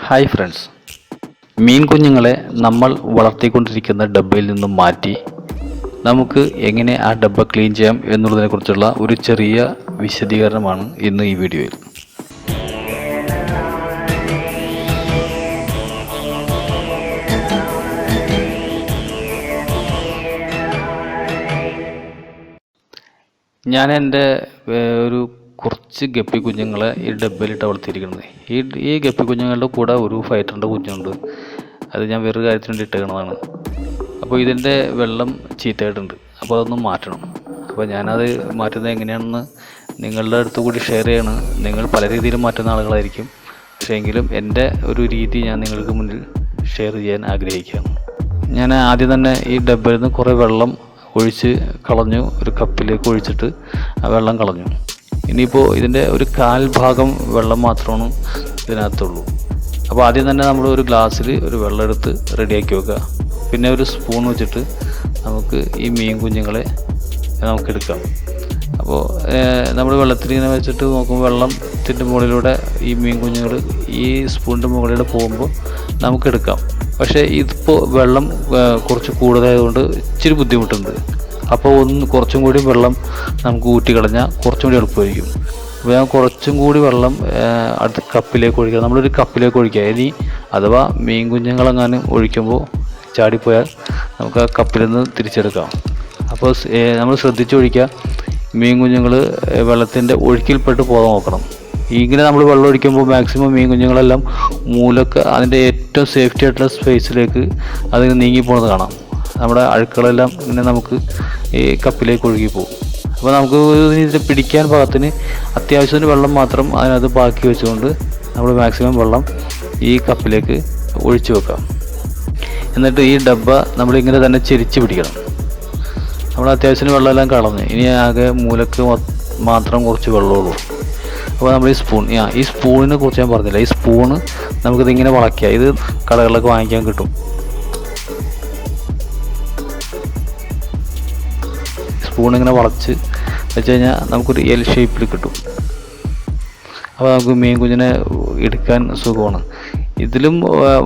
Hi friends മീൻ കുഞ്ഞുങ്ങളെ നമ്മൾ വളർത്തിക്കൊണ്ടിരിക്കുന്ന ഡബ്ബയിൽ നിന്നും മാറ്റി നമുക്ക് എങ്ങനെ ആ ഡബ്ബ ക്ലീൻ ചെയ്യാം എന്നുള്ളതിനെക്കുറിച്ചുള്ള ഒരു ചെറിയ വിശദീകരണമാണ് ഇന്ന് ഈ വീഡിയോയിൽ. ഞാൻ എന്റെ ഒരു കുറച്ച് ഗപ്പി കുഞ്ഞുങ്ങളെ ഈ ഡബ്ബയിലിട്ട് വളർത്തിയിരിക്കുന്നത്. ഈ ഈ ഗപ്പി കുഞ്ഞുങ്ങളുടെ കൂടെ ഒരു ഫൈറ്ററിന്റെ കുഞ്ഞുണ്ട്. അത് ഞാൻ വേറൊരു കാര്യത്തിന് വേണ്ടി ഇട്ടേക്കണതാണ്. അപ്പോൾ ഇതിന്റെ വെള്ളം ചീത്തയായിട്ടുണ്ട്. അപ്പോൾ അതൊന്നും മാറ്റണം. അപ്പോൾ ഞാനത് മാറ്റുന്നത് എങ്ങനെയാണെന്ന് നിങ്ങളുടെ അടുത്ത് കൂടി ഷെയർ ചെയ്യണം. നിങ്ങൾ പല രീതിയിൽ മാറ്റുന്ന ആളുകളായിരിക്കും. പക്ഷേ എങ്കിലും എന്റെ ഒരു രീതി ഞാൻ നിങ്ങൾക്ക് മുന്നിൽ ഷെയർ ചെയ്യാൻ ആഗ്രഹിക്കുകയാണ്. ഞാൻ ആദ്യം തന്നെ ഈ ഡബ്ബയിൽ നിന്ന് കുറേ വെള്ളം ഒഴിച്ച് കളഞ്ഞു. ഒരു കപ്പിലേക്ക് ഒഴിച്ചിട്ട് ആ വെള്ളം കളഞ്ഞു. ഇനിയിപ്പോൾ ഇതിന്റെ ഒരു കാൽഭാഗം വെള്ളം മാത്രമാണ് ഇതിനകത്തുള്ളൂ. അപ്പോൾ ആദ്യം തന്നെ നമ്മൾ ഒരു ഗ്ലാസ്സിൽ ഒരു വെള്ളം എടുത്ത് റെഡിയാക്കി വെക്കുക. പിന്നെ ഒരു സ്പൂൺ വെച്ചിട്ട് നമുക്ക് ഈ മീൻ കുഞ്ഞുങ്ങളെ നമുക്ക് എടുക്കാം. അപ്പോൾ നമ്മൾ വെള്ളത്തിൽ ഇങ്ങനെ വെച്ചിട്ട് നോക്കുമ്പോൾ വെള്ളത്തിന്റെ മുകളിലൂടെ ഈ മീൻ കുഞ്ഞുങ്ങൾ ഈ സ്പൂണിന്റെ മുകളിലൂടെ പോകുമ്പോൾ നമുക്ക് എടുക്കാം. പക്ഷേ ഇതിപ്പോൾ വെള്ളം കുറച്ച് കൂടുതലായതുകൊണ്ട് ഇച്ചിരി ബുദ്ധിമുട്ടുണ്ട്. അപ്പോൾ ഒന്ന് കുറച്ചും കൂടി വെള്ളം നമുക്ക് ഊറ്റി കളഞ്ഞാൽ കുറച്ചും കൂടി എളുപ്പമായിരിക്കും. അപ്പോൾ ഞാൻ കുറച്ചും കൂടി വെള്ളം അടുത്ത കപ്പിലേക്ക് ഒഴിക്കുക നമ്മളൊരു കപ്പിലേക്ക് ഒഴിക്കുക. ഇനി അഥവാ മീൻ കുഞ്ഞുങ്ങളെങ്ങാനും ഒഴിക്കുമ്പോൾ ചാടിപ്പോയാൽ നമുക്ക് ആ കപ്പിൽ നിന്ന് തിരിച്ചെടുക്കാം. അപ്പോൾ നമ്മൾ ശ്രദ്ധിച്ച് ഒഴിക്കുക. മീൻ കുഞ്ഞുങ്ങൾ വെള്ളത്തിന്റെ ഒഴുക്കിൽപ്പെട്ട് പോകാൻ നോക്കണം. ഇങ്ങനെ നമ്മൾ വെള്ളം ഒഴിക്കുമ്പോൾ മാക്സിമം മീൻ കുഞ്ഞുങ്ങളെല്ലാം മൂലക്ക് അതിന്റെ ഏറ്റവും സേഫ്റ്റി ആയിട്ടുള്ള സ്പേസിലേക്ക് അതിന് നീങ്ങി പോകുന്നത് കാണാം. നമ്മുടെ അഴുക്കുകളെല്ലാം ഇങ്ങനെ നമുക്ക് ഈ കപ്പിലേക്ക് ഒഴുകി പോകും. അപ്പോൾ നമുക്ക് ഇതിന് പിടിക്കാൻ പാകത്തിന് അത്യാവശ്യത്തിന് വെള്ളം മാത്രം അതിനകത്ത് ബാക്കി വെച്ചുകൊണ്ട് നമ്മൾ മാക്സിമം വെള്ളം ഈ കപ്പിലേക്ക് ഒഴിച്ചു വെക്കാം എന്നിട്ട് ഈ ഡബ്ബ നമ്മളിങ്ങനെ തന്നെ ചെരിച്ച് പിടിക്കണം. നമ്മൾ അത്യാവശ്യത്തിന് വെള്ളമെല്ലാം കളഞ്ഞ്. ഇനി ആകെ മൂലക്ക് മാത്രം കുറച്ച് വെള്ളമുള്ളൂ. അപ്പോൾ നമ്മൾ ഈ സ്പൂൺ ആ ഈ സ്പൂണിനെ കുറിച്ച് ഞാൻ പറഞ്ഞില്ല. ഈ സ്പൂണ് നമുക്കിതിങ്ങനെ വളയ്ക്കുക. ഇത് കടകളിലൊക്കെ വാങ്ങിക്കാൻ കിട്ടും. സ്പൂൺ ഇങ്ങനെ വളച്ച് വെച്ച് കഴിഞ്ഞാൽ നമുക്കൊരു എൽ ഷേപ്പിൽ കിട്ടും. അപ്പോൾ നമുക്ക് മീൻ കുഞ്ഞിനെ എടുക്കാൻ സുഖമാണ്. ഇതിലും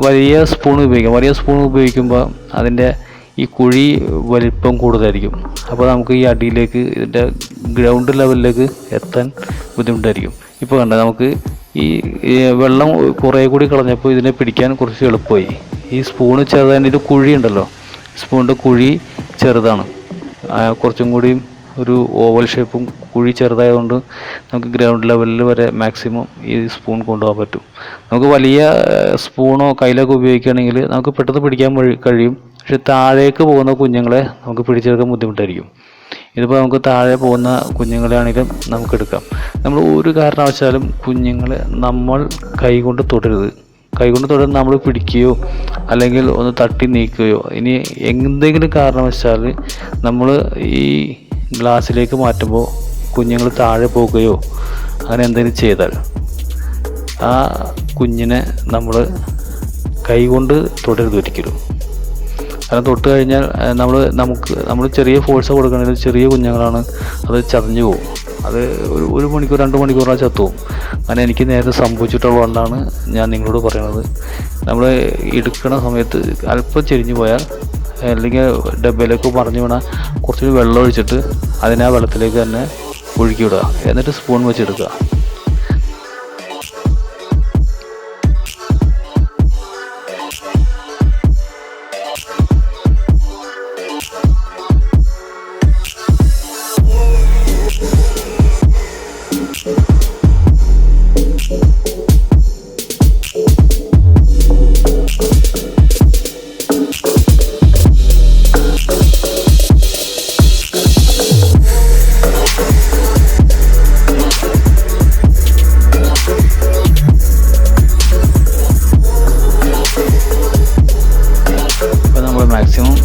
വലിയ സ്പൂൺ ഉപയോഗിക്കാം. വലിയ സ്പൂൺ ഉപയോഗിക്കുമ്പോൾ അതിന്റെ ഈ കുഴി വലിപ്പം കൂടുതലായിരിക്കും. അപ്പോൾ നമുക്ക് ഈ അടിയിലേക്ക് ഇതിന്റെ ഗ്രൗണ്ട് ലെവലിലേക്ക് എത്താൻ ബുദ്ധിമുട്ടായിരിക്കും. ഇപ്പോൾ കണ്ട നമുക്ക് ഈ വെള്ളം കുറേ കൂടി കളഞ്ഞപ്പോൾ ഇതിനെ പിടിക്കാൻ കുറച്ച് എളുപ്പമായി. ഈ സ്പൂണ് ഇത് കുഴി ഉണ്ടല്ലോ സ്പൂണിന്റെ കുഴി ചെറുതാണ്. കുറച്ചും കൂടി ഒരു ഓവൽ ഷേപ്പും കുഴി ചെറുതായതുകൊണ്ട് നമുക്ക് ഗ്രൗണ്ട് ലെവലിൽ വരെ മാക്സിമം ഈ സ്പൂൺ കൊണ്ടുപോകാൻ പറ്റും. നമുക്ക് വലിയ സ്പൂണോ കയ്യിലൊക്കെ ഉപയോഗിക്കുകയാണെങ്കിൽ നമുക്ക് പെട്ടെന്ന് പിടിക്കാൻ കഴിയും. പക്ഷെ താഴേക്ക് പോകുന്ന കുഞ്ഞുങ്ങളെ നമുക്ക് പിടിച്ചെടുക്കാൻ ബുദ്ധിമുട്ടായിരിക്കും. ഇതിപ്പോൾ നമുക്ക് താഴെ പോകുന്ന കുഞ്ഞുങ്ങളെയാണെങ്കിലും നമുക്ക് എടുക്കാം. നമ്മൾ ഒരു കാരണവശാലും കുഞ്ഞുങ്ങളെ നമ്മൾ കൈകൊണ്ട് തൊടരുത്. കൈകൊണ്ട് തുടർന്ന് നമ്മൾ പിടിക്കുകയോ അല്ലെങ്കിൽ ഒന്ന് തട്ടി നീക്കുകയോ. ഇനി എന്തെങ്കിലും കാരണവശാൽ നമ്മൾ ഈ ഗ്ലാസ്സിലേക്ക് മാറ്റുമ്പോൾ കുഞ്ഞുങ്ങൾ താഴെ പോകുകയോ അങ്ങനെ എന്തെങ്കിലും ചെയ്താൽ ആ കുഞ്ഞിനെ നമ്മൾ കൈകൊണ്ട് തൊടരുത് ഒരിക്കലും. കാരണം തൊട്ട് കഴിഞ്ഞാൽ നമ്മൾ നമുക്ക് നമ്മൾ ചെറിയ ഫോഴ്സ് കൊടുക്കണമെങ്കിൽ ചെറിയ കുഞ്ഞുങ്ങളാണ് അത് ചതഞ്ഞു പോകും അത് ഒരു ഒരു മണിക്കൂർ രണ്ട് മണിക്കൂറാ ചത്തുപോകും. അങ്ങനെ എനിക്ക് നേരത്തെ സംഭവിച്ചിട്ടുള്ളതുകൊണ്ടാണ് ഞാൻ നിങ്ങളോട് പറയുന്നത് നമ്മൾ എടുക്കുന്ന സമയത്ത് അല്പം ചെരിഞ്ഞു പോയാൽ അല്ലെങ്കിൽ ഡബ്ബയിലേക്ക് പറഞ്ഞു വീണാൽ കുറച്ച് വെള്ളം ഒഴിച്ചിട്ട് അതിനെ വെള്ളത്തിലേക്ക് തന്നെ ഒഴുക്കി വിടുക. എന്നിട്ട് സ്പൂൺ വെച്ചെടുക്കുക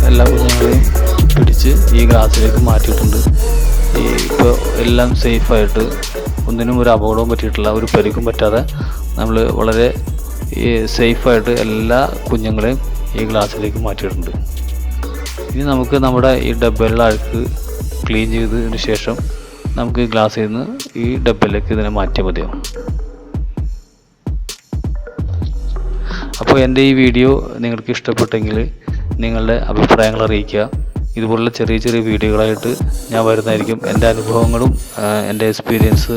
എല്ലാ കുഞ്ഞുങ്ങളെയും പിടിച്ച് ഈ ഗ്ലാസ്സിലേക്ക് മാറ്റിയിട്ടുണ്ട്. ഈ ഇപ്പോൾ എല്ലാം സേഫായിട്ട് ഒന്നിനും ഒരു അപകടവും പറ്റിയിട്ടില്ല ഒരു പരിക്കും പറ്റാതെ നമ്മൾ വളരെ സേഫായിട്ട് എല്ലാ കുഞ്ഞുങ്ങളെയും ഈ ഗ്ലാസ്സിലേക്ക് മാറ്റിയിട്ടുണ്ട്. ഇനി നമുക്ക് നമ്മുടെ ഈ ഡബ്ബയിലുള്ള അഴുക്ക് ക്ലീൻ ചെയ്തതിന് ശേഷം നമുക്ക് ഗ്ലാസ്സിൽ നിന്ന് ഈ ഡബ്ബയിലേക്ക് ഇതിനെ മാറ്റിയാൽ മതിയാവും. അപ്പോൾ എന്റെ ഈ വീഡിയോ നിങ്ങൾക്ക് ഇഷ്ടപ്പെട്ടെങ്കിൽ നിങ്ങളുടെ അഭിപ്രായങ്ങൾ അറിയിക്കുക. ഇതുപോലുള്ള ചെറിയ ചെറിയ വീഡിയോകളായിട്ട് ഞാൻ വരുന്നതായിരിക്കും. എന്റെ അനുഭവങ്ങളും എന്റെ എക്സ്പീരിയൻസ്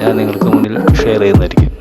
ഞാൻ നിങ്ങൾക്ക് മുന്നിൽ ഷെയർ ചെയ്യുന്നതായിരിക്കും.